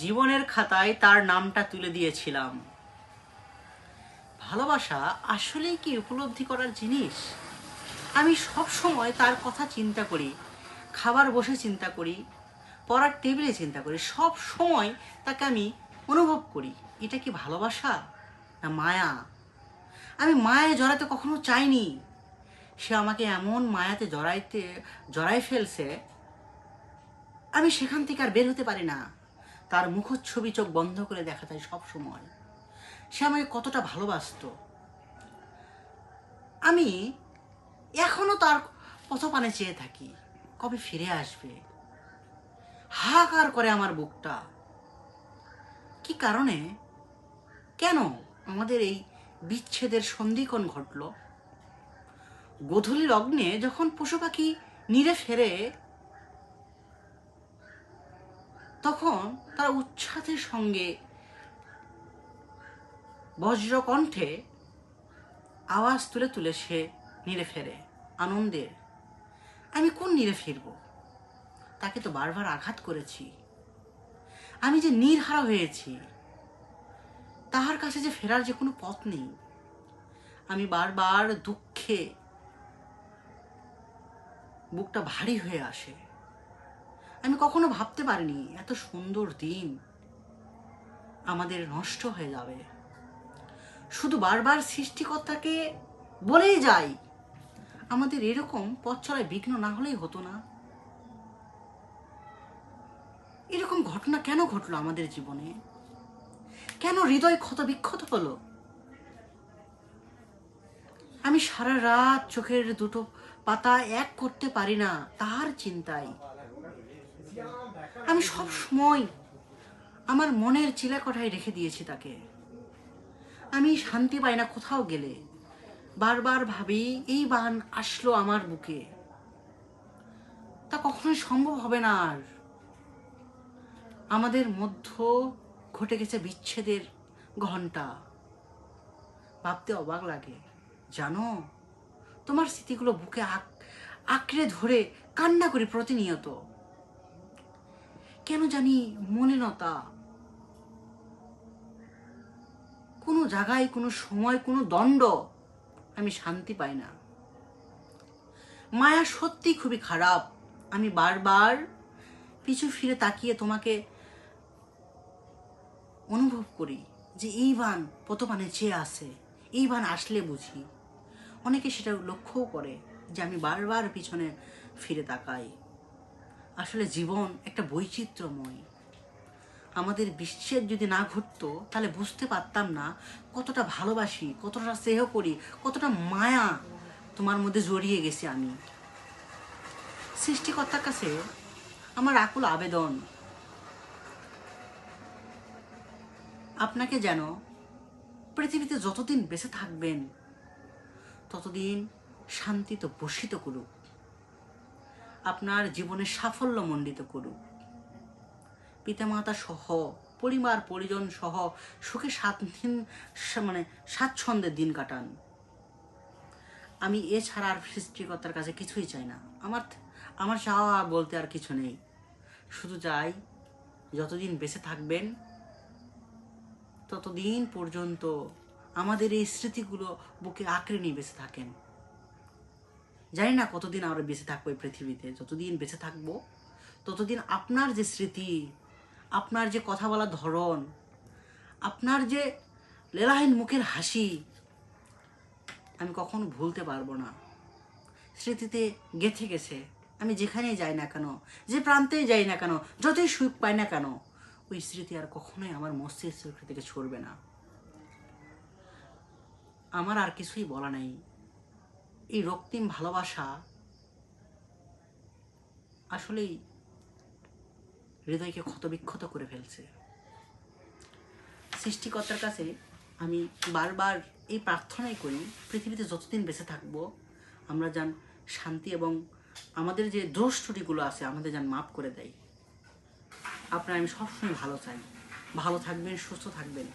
জীবনের খাতায় তার নামটা তুলে দিয়েছিলাম। ভালোবাসা আসলেই কি উপলব্ধি করার জিনিস? আমি সব সময় তার কথা চিন্তা করি, খাবার বসে চিন্তা করি, পড়ার টেবিলে চিন্তা করি, সব সময় তাকে আমি অনুভব করি। এটা কি ভালোবাসা না মায়া? আমি মায়ায় জড়াতে কখনো চাইনি। সে আমাকে এমন মায়াতে জড়াইতে জড়াই ফেলছে, আমি সেখান থেকে আর বের হতে পারি না। তার মুখচ্ছবি চোখ বন্ধ করে দেখা যায় সব সময়। সে আমাকে কতটা ভালোবাসতো। আমি এখনও তার পথপানে চেয়ে থাকি, কবে ফিরে আসবে। হাহাকার করে আমার বুকটা। কি কারণে? কেন আমাদের এই বিচ্ছেদের সন্ধিক্ষণ ঘটল? গোধূলি লগ্নে যখন পশু পাখি নিরে ফেরে তখন তারা উচ্ছ্বাসের সঙ্গে বজ্রকণ্ঠে আওয়াজ তুলে তুলে সে নিরে ফেরে আনন্দের আমি কোন নিরে ফিরব? তাকে তো বারবার আঘাত করেছি। আমি যে নির্হারা হয়েছি, তাহার কাছে যে ফেরার যে কোনো পথ নেই। আমি বারবার দুঃখে বুকটা ভারী হয়ে আসে। আমি কখনো ভাবতে পারিনি, এত সুন্দর দিন। আমাদের নষ্ট হয়ে যাবে। শুধু বারবার সৃষ্টিকর্তাকে বলেই যাই, আমাদের এরকম পথ চলায় বিঘ্ন না হলেই হতো না। এরকম ঘটনা কেন ঘটলো আমাদের জীবনে? কেন হৃদয় ক্ষত বিক্ষত হলো? আমি সারা রাত চোখের দুটো পাতা এক করতে পারি না তার চিন্তায়। আমি সব সময় আমার মনের চিলাকটায় রেখে দিয়েছি তাকে। আমি শান্তি পাই না কোথাও গেলে। বারবার ভাবি, এই বান আসলো আমার বুকে। তা কখনোই সম্ভব হবে না আর। আমাদের মধ্য ঘটে গেছে বিচ্ছেদের ঘণ্টা ভাবতে অবাক লাগে। জানো, তোমার স্মৃতিগুলো বুকে আক, আঁকড়ে ধরে কান্না করি প্রতিনিয়ত। কেন জানি মলিনতা কোনো জায়গায়, কোনো সময়, কোনো দণ্ড আমি শান্তি পাই না। মায়া সত্যি খুবই খারাপ। আমি বারবার পিছু ফিরে তাকিয়ে তোমাকে অনুভব করি যে এই বান পতপানে চেয়ে আসে, এই বান আসলে বুঝি। অনেকে সেটা লক্ষ্যও করে যে আমি বারবার পিছনে ফিরে তাকাই। আসলে জীবন একটা বৈচিত্র্যময়। আমাদের বিশ্বের যদি না ঘটতো, তাহলে বুঝতে পারতাম না কতটা ভালোবাসি, কতটা স্নেহ করি, কতটা মায়া তোমার মধ্যে জড়িয়ে গেছি আমি। সৃষ্টিকর্তার কাছে আমার আকুল আবেদন। আপনাকে যেন পৃথিবীতে যতদিন বেঁচে থাকবেন, ততদিন শান্তিতে বসিত করুক। আপনার জীবনে সাফল্য মণ্ডিত করুক। পিতামাতা সহ, পরিবার, পরিজন সহ সুখে স্বাধীন মানে স্বাচ্ছন্দ্যের দিন কাটান। আমি এছাড়া আর সৃষ্টিকর্তার কাছে কিছুই চাই না। আমার আমার চাওয়া বলতে আর কিছু নেই। শুধু চাই, যতদিন বেঁচে থাকবেন, ততদিন পর্যন্ত আমাদের এই স্মৃতিগুলো বুকে আঁকড়ে নিয়ে বেঁচে থাকেন। জানি না কতদিন আমরা বেঁচে থাকব এই পৃথিবীতে, যতদিন বেঁচে থাকব, ততদিন আপনার যে স্মৃতি, আপনার যে কথা বলার ধরন, আপনার যে লেলাহীন মুখের হাসি, আমি কখনো ভুলতে পারব না। স্মৃতিতে গেঁথে গেছে, আমি যেখানেই যাই না কেন, যে প্রান্তেই যাই না কেন, যতই সুখ পাই না কেন, ওই স্মৃতি আর কখনোই আমার মস্তিষ্ক থেকে ছড়বে না। আমার আর কিছুই বলা নেই। এই রক্তিম ভালোবাসা আসলেই হৃদয়কে ক্ষতবিক্ষত করে ফেলছে। সৃষ্টিকর্তার কাছে আমি বারবার এই প্রার্থনাই করি, পৃথিবীতে যতদিন বেঁচে থাকব, আমরা যান শান্তি এবং আমাদের যে দোষ ত্রুটিগুলো আছে, আমাদের যান মাফ করে দেয়। আপনার আমি সবসময় ভালো চাই। ভালো থাকবেন, সুস্থ থাকবেন।